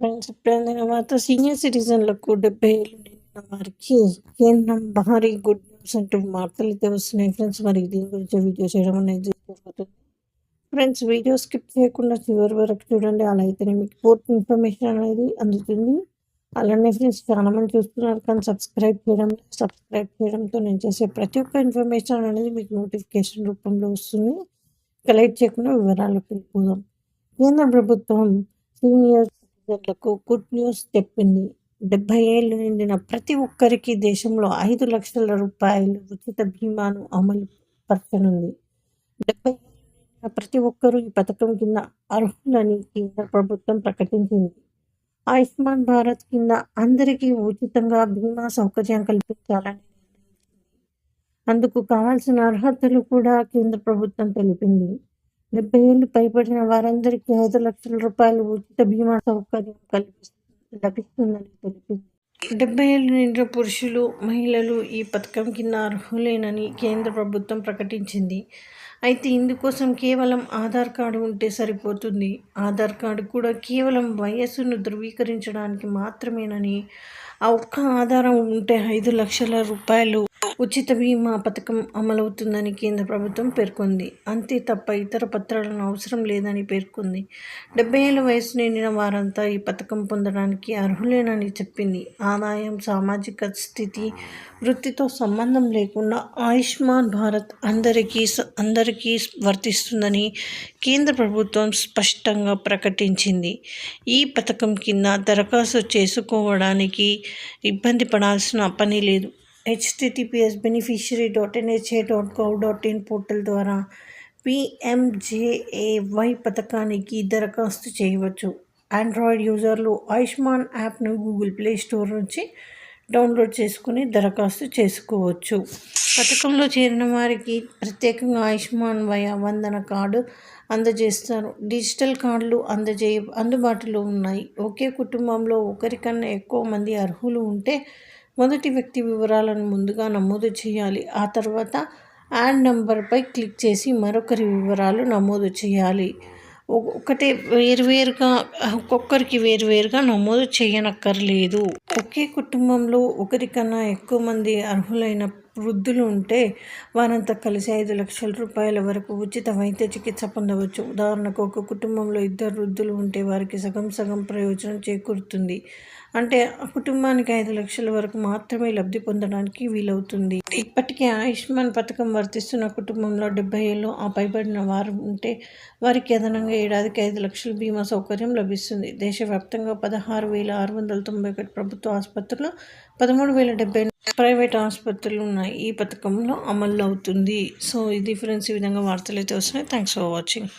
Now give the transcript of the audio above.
Friends ఇప్పుడైన వార్త senior సిటిజన్లకు డెబ్బై ఏళ్ళు నిండిన వారికి కేంద్రం భారీ గుడ్ న్యూస్ అంటూ వార్తలు అయితే వస్తున్నాయి ఫ్రెండ్స్ మరి దీని గురించి వీడియో చేయడం అనేది జరుగుతుంది. ఫ్రెండ్స్ వీడియో స్కిప్ చేయకుండా చివరి వరకు చూడండి. అలా అయితేనే మీకు పూర్తి ఇన్ఫర్మేషన్ అనేది అందుతుంది. అలానే ఫ్రెండ్స్ చాలా మంది చూస్తున్నారు కానీ సబ్స్క్రైబ్ చేయడం సబ్స్క్రైబ్ చేయడంతో నేను చేసే ప్రతి ఒక్క ఇన్ఫర్మేషన్ అనేది మీకు నోటిఫికేషన్ రూపంలో వస్తుంది. కలెక్ట్ చేయకుండా వివరాలకు వెళ్ళిపోదాం. కేంద్ర ప్రభుత్వం సీనియర్ సిటిజన్లకు గుడ్ న్యూస్ చెప్పింది. డెబ్బై ఏళ్ళు నిండిన ప్రతి ఒక్కరికి దేశంలో ఐదు లక్షల రూపాయలు ఉచిత బీమాను అమలు పరచనుంది. డెబ్బై ప్రతి ఒక్కరూ ఈ పథకం కింద అర్హులని కేంద్ర ప్రభుత్వం ప్రకటించింది. ఆయుష్మాన్ భారత్ కింద అందరికీ ఉచితంగా బీమా సౌకర్యం కల్పించాలని అందుకు కావాల్సిన అర్హతలు కూడా కేంద్ర ప్రభుత్వం తెలిపింది. డెబ్బై ఏళ్ళు పైబడిన వారందరికీ ఐదు లక్షల రూపాయలు ఉచిత బీమా సౌకర్యం కల్పిస్తుంది లభిస్తుందని తెలిపింది. డెబ్బై ఏళ్ళు నిండిన పురుషులు మహిళలు ఈ పథకం కింద అర్హులేనని కేంద్ర ప్రభుత్వం ప్రకటించింది. అయితే ఇందుకోసం కేవలం ఆధార్ కార్డు ఉంటే సరిపోతుంది. ఆధార్ కార్డు కూడా కేవలం వయస్సును ధృవీకరించడానికి మాత్రమేనని ఆ ఒక్క ఆధారం ఉంటే ఐదు లక్షల రూపాయలు ఉచిత బీమా పథకం అమలవుతుందని కేంద్ర ప్రభుత్వం పేర్కొంది. అంతే తప్ప ఇతర పత్రాలను అవసరం లేదని పేర్కొంది. డెబ్బై ఏళ్ళ వయసు నిండిన వారంతా ఈ పథకం పొందడానికి అర్హులేనని చెప్పింది. ఆదాయం సామాజిక స్థితి వృత్తితో సంబంధం లేకుండా ఆయుష్మాన్ భారత్ అందరికీ అందరికీ వర్తిస్తుందని కేంద్ర ప్రభుత్వం స్పష్టంగా ప్రకటించింది. ఈ పథకం కింద దరఖాస్తు చేసుకోవడానికి ఇబ్బంది పడాల్సిన పని లేదు. HTTPS beneficiary dot NHA dot gov dot in portal ద్వారా పిఎంజేఏవై పథకానికి దరఖాస్తు చేయవచ్చు. ఆండ్రాయిడ్ యూజర్లు ఆయుష్మాన్ యాప్ను గూగుల్ ప్లే స్టోర్ నుంచి డౌన్లోడ్ చేసుకుని దరఖాస్తు చేసుకోవచ్చు. పథకంలో చేరిన వారికి ప్రత్యేకంగా ఆయుష్మాన్ వయ వందన కార్డు అందజేస్తారు. డిజిటల్ కార్డులు అందజేయ అందుబాటులో ఉన్నాయి. ఒకే కుటుంబంలో ఒకరికన్నా ఎక్కువ మంది అర్హులు ఉంటే మొదటి వ్యక్తి వివరాలను ముందుగా నమోదు చేయాలి. ఆ తర్వాత యాడ్ నెంబర్పై క్లిక్ చేసి మరొకరి వివరాలు నమోదు చేయాలి. ఒకటే వేరువేరుగా ఒక్కొక్కరికి వేరువేరుగా నమోదు చేయనక్కర్లేదు. ఒకే కుటుంబంలో ఒకరికన్నా ఎక్కువ మంది అర్హులైన వృద్ధులు ఉంటే వారంతా కలిసి ఐదు లక్షల రూపాయల వరకు ఉచిత వైద్య చికిత్స పొందవచ్చు. ఉదాహరణకు ఒక కుటుంబంలో ఇద్దరు వృద్ధులు ఉంటే వారికి సగం సగం ప్రయోజనం చేకూరుతుంది. అంటే కుటుంబానికి ఐదు లక్షల వరకు మాత్రమే లబ్ధి పొందడానికి వీలవుతుంది. ఇప్పటికే ఆయుష్మాన్ పథకం వర్తిస్తున్న కుటుంబంలో డెబ్బై ఏళ్ళు ఆ పైబడిన వారు ఉంటే వారికి అదనంగా ఏడాదికి ఐదు లక్షల బీమా సౌకర్యం లభిస్తుంది. దేశవ్యాప్తంగా పదహారు వేల ఆరు వందల తొంభై ఒకటి ప్రభుత్వ ఆసుపత్రులు పదమూడు వేల డెబ్బై ప్రైవేట్ ఆసుపత్రులు ఉన్నాయి. ఈ పథకంలో అమలు అవుతుంది సో ఇది ఫ్రెండ్స్ ఈ విధంగా వార్తలు అయితే వస్తున్నాయి. Thanks for watching